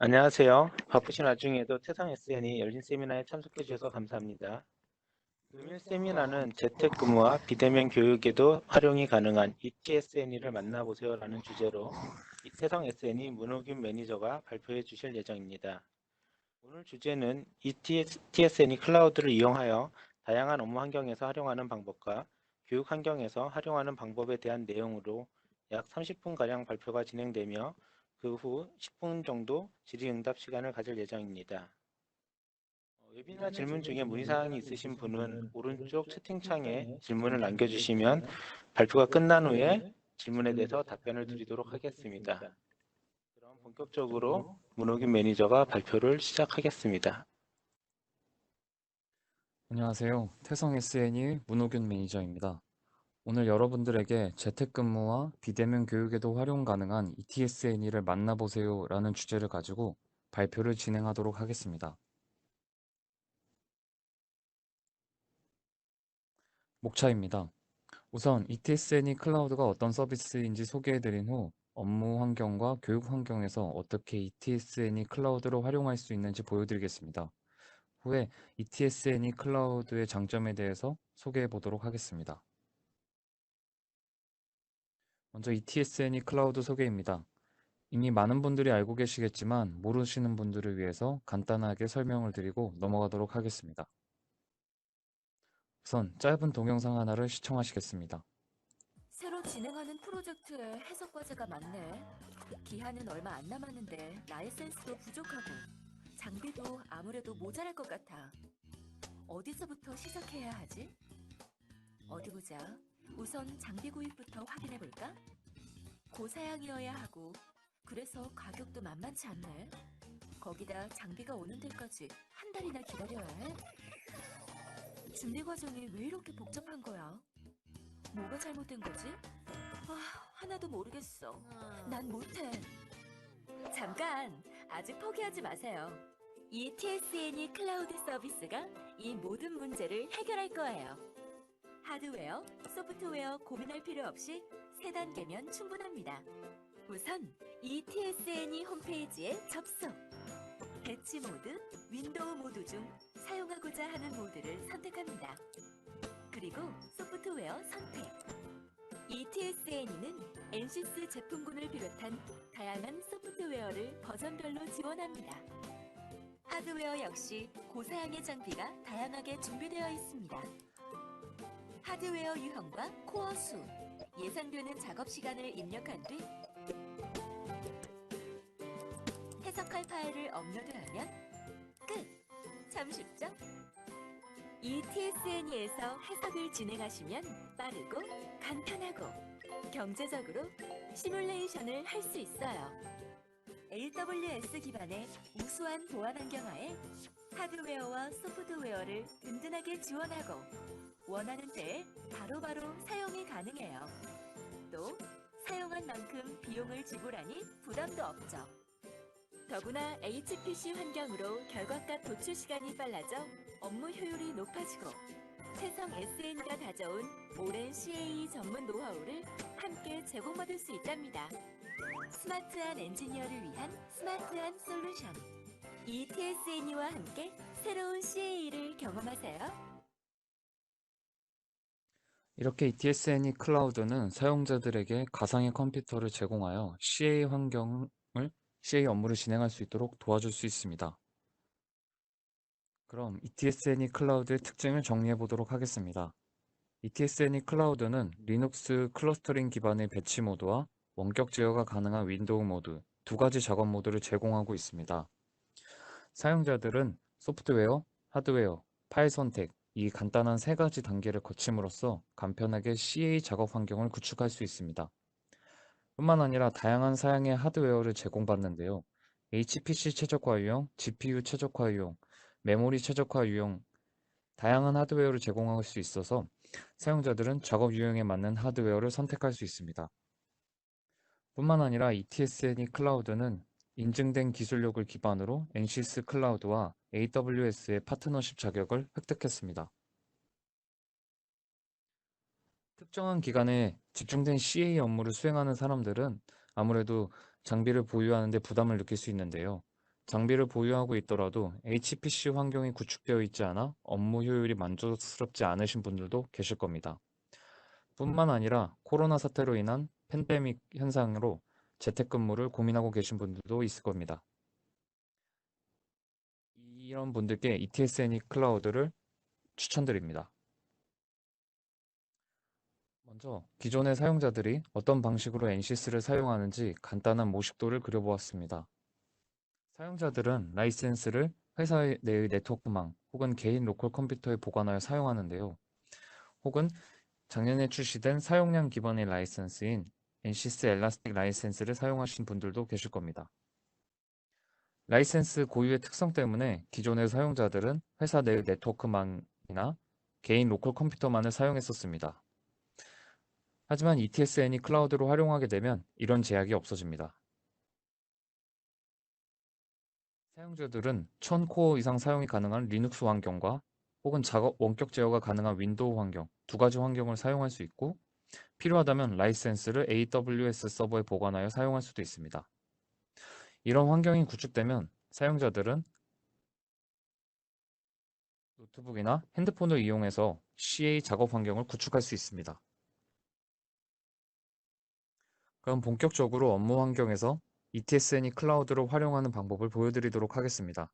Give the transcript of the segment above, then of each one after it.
안녕하세요. 바쁘신 와중에도 태상 SN이 열린 세미나에 참석해 주셔서 감사합니다. 금일 세미나는 재택근무와 비대면 교육에도 활용이 가능한 ETSN을 만나보세요라는 주제로 이 태상 SN이 문호균 매니저가 발표해 주실 예정입니다. 오늘 주제는 ETSN이 클라우드를 이용하여 다양한 업무 환경에서 활용하는 방법과 교육 환경에서 활용하는 방법에 대한 내용으로 약 30분가량 발표가 진행되며 그 후 10분 정도 질의응답 시간을 가질 예정입니다. 어, 웨비나 질문 중에 문의사항이 있으신 분은 오른쪽 채팅창에 질문을 남겨주시면 발표가 끝난 후에 질문에 대해서 답변을 드리도록 하겠습니다. 그럼 본격적으로 문호균 매니저가 발표를 시작하겠습니다. 안녕하세요. 태성 SN의 문호균 매니저입니다. 오늘 여러분들에게 재택근무와 비대면 교육에도 활용 가능한 ETSN을 만나보세요 라는 주제를 가지고 발표를 진행하도록 하겠습니다. 목차입니다. 우선 ETSN이 클라우드가 어떤 서비스인지 소개해드린 후 업무 환경과 교육 환경에서 어떻게 ETSN이 클라우드로 활용할 수 있는지 보여드리겠습니다. 후에 ETSN이 클라우드의 장점에 대해서 소개해 보도록 하겠습니다. 먼저 ETSN이 클라우드 소개입니다. 이미 많은 분들이 알고 계시겠지만 모르시는 분들을 위해서 간단하게 설명을 드리고 넘어가도록 하겠습니다. 우선 짧은 동영상 하나를 시청하시겠습니다. 새로 진행하는 프로젝트에 해석 과제가 많네. 기한은 얼마 안 남았는데 라이센스도 부족하고 장비도 아무래도 모자랄 것 같아. 어디서부터 시작해야 하지? 어디 보자. 우선 장비 구입부터 확인해 볼까? 고사양이어야 하고 그래서 가격도 만만치 않네. 거기다 장비가 오는 데까지 한 달이나 기다려야 해. 준비 과정이 왜 이렇게 복잡한 거야? 뭐가 잘못된 거지? 아, 하나도 모르겠어. 난 못해. 잠깐, 아직 포기하지 마세요. 이 TSN이 클라우드 서비스가 이 모든 문제를 해결할 거예요. 하드웨어, 소프트웨어 고민할 필요 없이 세 단계면 충분합니다. 우선 이 TSN이 홈페이지에 접속. 배치 모드, 윈도우 모드 중 사용하고자 하는 모드를 선택합니다. 그리고 소프트웨어 선택. ETSN이는 NCS 제품군을 비롯한 다양한 소프트웨어를 버전별로 지원합니다. 하드웨어 역시 고사양의 장비가 다양하게 준비되어 있습니다. 하드웨어 유형과 코어 수, 예상되는 작업 시간을 입력한 뒤 해석할 파일을 업로드하면 끝! 참 쉽죠? 이 TSN에서 해석을 진행하시면 빠르고 간편하고 경제적으로 시뮬레이션을 할 수 있어요. AWS 기반의 우수한 보안 환경하에 하드웨어와 소프트웨어를 든든하게 지원하고 원하는 때에 바로바로 사용이 가능해요. 또 사용한 만큼 비용을 지불하니 부담도 없죠. 더구나 HPC 환경으로 결과값 도출 시간이 빨라져 업무 효율이 높아지고 세성 SN가 가져온 오랜 CAE 전문 노하우를 함께 제공받을 수 있답니다. 스마트한 엔지니어를 위한 스마트한 솔루션. ETSN이와 함께 새로운 CAE를 경험하세요. 이렇게 ETSN이 클라우드는 사용자들에게 가상의 컴퓨터를 제공하여 CA 환경을 CA 업무를 진행할 수 있도록 도와줄 수 있습니다. 그럼 ETSN이 클라우드의 특징을 정리해 보도록 하겠습니다. ETSN이 클라우드는 리눅스 클러스터링 기반의 배치 모드와 원격 제어가 가능한 윈도우 모드 두 가지 작업 모드를 제공하고 있습니다. 사용자들은 소프트웨어, 하드웨어, 파일 선택, 이 간단한 세 가지 단계를 거침으로써 간편하게 CA 작업 환경을 구축할 수 있습니다. 뿐만 아니라 다양한 사양의 하드웨어를 제공받는데요. HPC 최적화 유형, GPU 최적화 유형, 메모리 최적화 유형, 다양한 하드웨어를 제공할 수 있어서 사용자들은 작업 유형에 맞는 하드웨어를 선택할 수 있습니다. 뿐만 아니라 ETSN이 클라우드는 인증된 기술력을 기반으로 NCS 클라우드와 AWS의 파트너십 자격을 획득했습니다. 특정한 기간에 집중된 CA 업무를 수행하는 사람들은 아무래도 장비를 보유하는 데 부담을 느낄 수 있는데요. 장비를 보유하고 있더라도 HPC 환경이 구축되어 있지 않아 업무 효율이 만족스럽지 않으신 분들도 계실 겁니다. 뿐만 아니라 코로나 사태로 인한 팬데믹 현상으로 재택근무를 고민하고 계신 분들도 있을 겁니다. 이런 분들께 ETSN이 클라우드를 추천드립니다. 먼저 기존의 사용자들이 어떤 방식으로 NCS를 사용하는지 간단한 모식도를 그려보았습니다. 사용자들은 라이센스를 회사 내의 네트워크망 혹은 개인 로컬 컴퓨터에 보관하여 사용하는데요. 혹은 작년에 출시된 사용량 기반의 라이센스인 NCS 엘라스틱 라이센스를 사용하신 분들도 계실 겁니다. 라이센스 고유의 특성 때문에 기존의 사용자들은 회사 내 네트워크망이나 개인 로컬 컴퓨터만을 사용했었습니다. 하지만 ETSN이 클라우드로 활용하게 되면 이런 제약이 없어집니다. 사용자들은 1000코어 이상 사용이 가능한 리눅스 환경과 혹은 작업 원격 제어가 가능한 윈도우 환경 두 가지 환경을 사용할 수 있고 필요하다면 라이센스를 AWS 서버에 보관하여 사용할 수도 있습니다. 이런 환경이 구축되면 사용자들은 노트북이나 핸드폰을 이용해서 CA 작업 환경을 구축할 수 있습니다. 그럼 본격적으로 업무 환경에서 ETSN이 클라우드로 활용하는 방법을 보여드리도록 하겠습니다.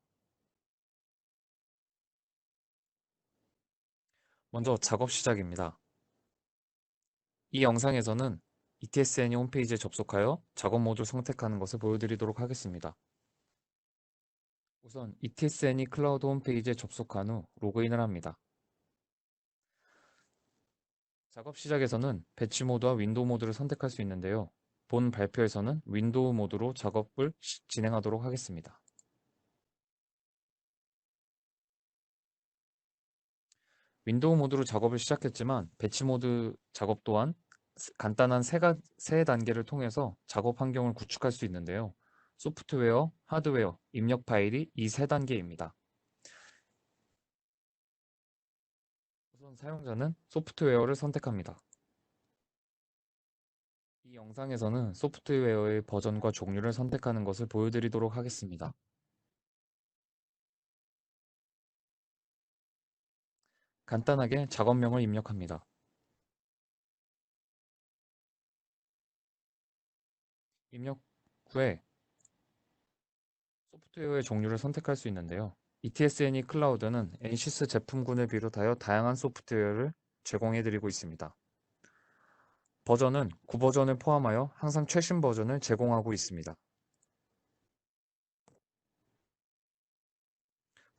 먼저 작업 시작입니다. 이 영상에서는 ETSN이 홈페이지에 접속하여 작업 모드를 선택하는 것을 보여드리도록 하겠습니다. 우선 ETSN이 클라우드 홈페이지에 접속한 후 로그인을 합니다. 작업 시작에서는 배치 모드와 윈도우 모드를 선택할 수 있는데요. 본 발표에서는 윈도우 모드로 작업을 시- 진행하도록 하겠습니다. 윈도우 모드로 작업을 시작했지만 배치 모드 작업 또한 스- 간단한 세, 가, 세 단계를 통해서 작업 환경을 구축할 수 있는데요. 소프트웨어, 하드웨어, 입력 파일이 이 세 단계입니다. 우선 사용자는 소프트웨어를 선택합니다. 이 영상에서는 소프트웨어의 버전과 종류를 선택하는 것을 보여드리도록 하겠습니다. 간단하게 작업명을 입력합니다. 입력 후에 소프트웨어의 종류를 선택할 수 있는데요. ETSN이 클라우드는 NCS 제품군을 비롯하여 다양한 소프트웨어를 제공해드리고 있습니다. 버전은 9버전을 포함하여 항상 최신 버전을 제공하고 있습니다.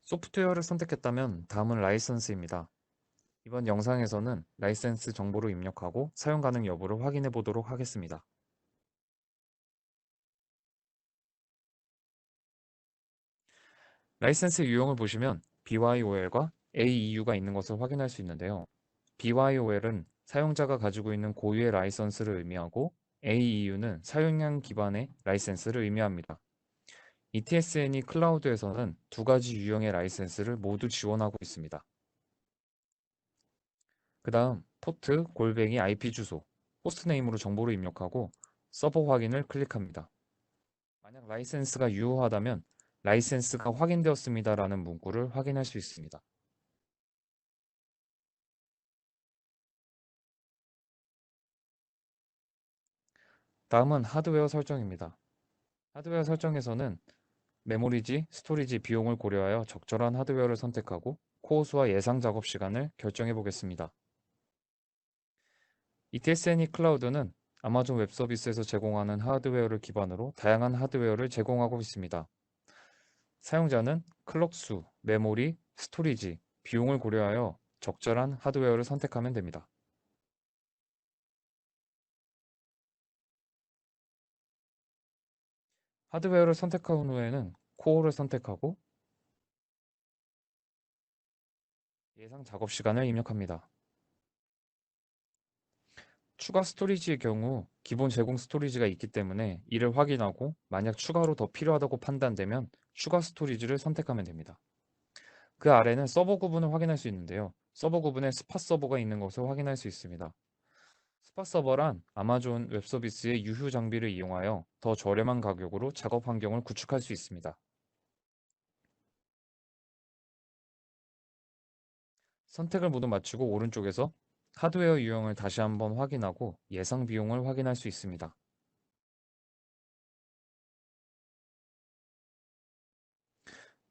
소프트웨어를 선택했다면 다음은 라이선스입니다. 이번 영상에서는 라이센스 정보를 입력하고 사용 가능 여부를 확인해 보도록 하겠습니다. 라이센스 유형을 보시면 BYOL과 AEU가 있는 것을 확인할 수 있는데요. BYOL은 사용자가 가지고 있는 고유의 라이선스를 의미하고 AEU는 사용량 기반의 라이센스를 의미합니다. ETSN이 클라우드에서는 두 가지 유형의 라이센스를 모두 지원하고 있습니다. 그 다음 포트, 골뱅이, IP 주소, 호스트네임으로 정보를 입력하고 서버 확인을 클릭합니다. 만약 라이센스가 유효하다면 라이센스가 확인되었습니다라는 문구를 확인할 수 있습니다. 다음은 하드웨어 설정입니다. 하드웨어 설정에서는 메모리지, 스토리지 비용을 고려하여 적절한 하드웨어를 선택하고 코어 수와 예상 작업 시간을 결정해 보겠습니다. ETSN이 클라우드는 아마존 웹 서비스에서 제공하는 하드웨어를 기반으로 다양한 하드웨어를 제공하고 있습니다. 사용자는 클럭 수, 메모리, 스토리지, 비용을 고려하여 적절한 하드웨어를 선택하면 됩니다. 하드웨어를 선택한 후에는 코어를 선택하고 예상 작업 시간을 입력합니다. 추가 스토리지의 경우 기본 제공 스토리지가 있기 때문에 이를 확인하고 만약 추가로 더 필요하다고 판단되면 추가 스토리지를 선택하면 됩니다. 그 아래는 서버 구분을 확인할 수 있는데요. 서버 구분에 스팟 서버가 있는 것을 확인할 수 있습니다. 스팟 서버란 아마존 웹 서비스의 유휴 장비를 이용하여 더 저렴한 가격으로 작업 환경을 구축할 수 있습니다. 선택을 모두 마치고 오른쪽에서 하드웨어 유형을 다시 한번 확인하고 예상 비용을 확인할 수 있습니다.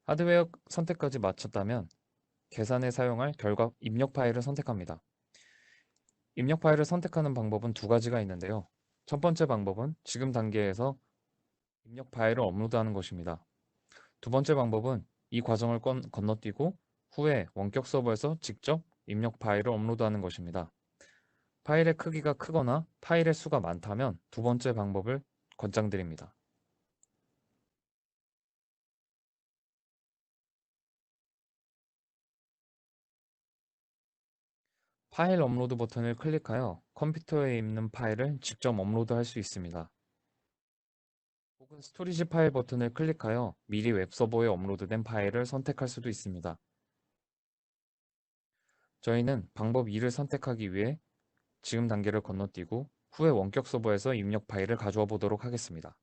하드웨어 선택까지 마쳤다면 계산에 사용할 결과 입력 파일을 선택합니다. 입력 파일을 선택하는 방법은 두 가지가 있는데요. 첫 번째 방법은 지금 단계에서 입력 파일을 업로드하는 것입니다. 두 번째 방법은 이 과정을 건, 건너뛰고 후에 원격 서버에서 직접 입력 파일을 업로드하는 것입니다. 파일의 크기가 크거나 파일의 수가 많다면 두 번째 방법을 권장드립니다. 파일 업로드 버튼을 클릭하여 컴퓨터에 있는 파일을 직접 업로드할 수 있습니다. 혹은 스토리지 파일 버튼을 클릭하여 미리 웹서버에 업로드된 파일을 선택할 수도 있습니다. 저희는 방법 2를 선택하기 위해 지금 단계를 건너뛰고 후에 원격 서버에서 입력 파일을 가져와 보도록 하겠습니다.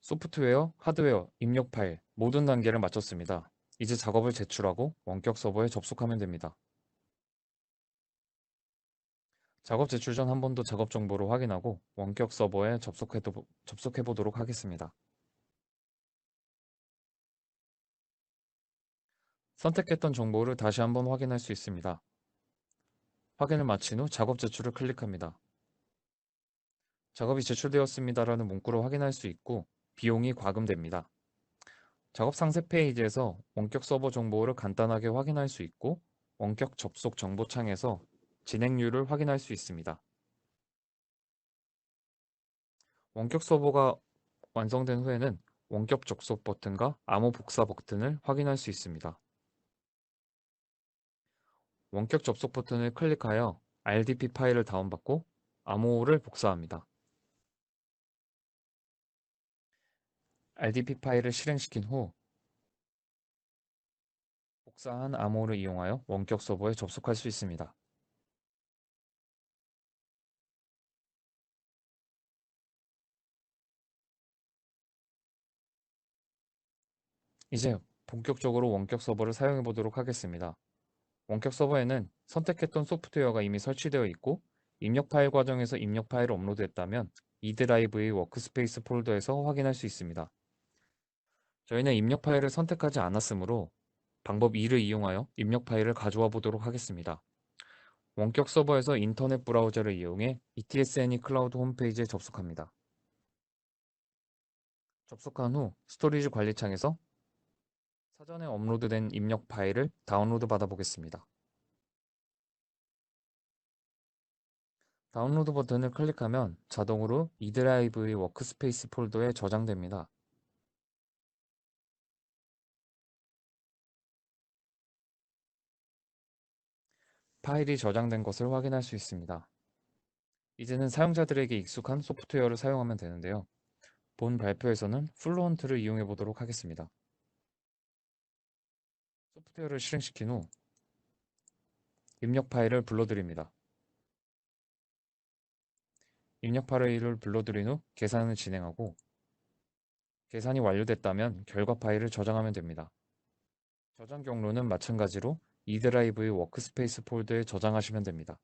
소프트웨어, 하드웨어, 입력 파일 모든 단계를 마쳤습니다. 이제 작업을 제출하고 원격 서버에 접속하면 됩니다. 작업 제출 전 한 번 더 작업 정보를 확인하고 원격 서버에 접속해, 접속해 보도록 하겠습니다. 선택했던 정보를 다시 한번 확인할 수 있습니다. 확인을 마친 후 작업 제출을 클릭합니다. 작업이 제출되었습니다라는 문구를 확인할 수 있고 비용이 과금됩니다. 작업 상세 페이지에서 원격 서버 정보를 간단하게 확인할 수 있고 원격 접속 정보 창에서 진행률을 확인할 수 있습니다. 원격 서버가 완성된 후에는 원격 접속 버튼과 암호 복사 버튼을 확인할 수 있습니다. 원격 접속 버튼을 클릭하여 RDP 파일을 다운받고 암호를 복사합니다. RDP 파일을 실행시킨 후 복사한 암호를 이용하여 원격 서버에 접속할 수 있습니다. 이제 본격적으로 원격 서버를 사용해 보도록 하겠습니다. 원격 서버에는 선택했던 소프트웨어가 이미 설치되어 있고 입력 파일 과정에서 입력 파일을 업로드했다면 이 드라이브의 워크스페이스 폴더에서 확인할 수 있습니다. 저희는 입력 파일을 선택하지 않았으므로 방법 2를 이용하여 입력 파일을 가져와 보도록 하겠습니다. 원격 서버에서 인터넷 브라우저를 이용해 ETSNE 클라우드 홈페이지에 접속합니다. 접속한 후 스토리지 관리 창에서 사전에 업로드된 입력 파일을 다운로드 받아 보겠습니다. 다운로드 버튼을 클릭하면 자동으로 이 드라이브의 워크스페이스 폴더에 저장됩니다. 파일이 저장된 것을 확인할 수 있습니다. 이제는 사용자들에게 익숙한 소프트웨어를 사용하면 되는데요. 본 발표에서는 플루언트를 이용해 보도록 하겠습니다. 소프트웨어를 실행시킨 후 입력 파일을 불러드립니다. 입력 파일을 불러들인 후 계산을 진행하고 계산이 완료됐다면 결과 파일을 저장하면 됩니다. 저장 경로는 마찬가지로 이 드라이브의 워크스페이스 폴더에 저장하시면 됩니다.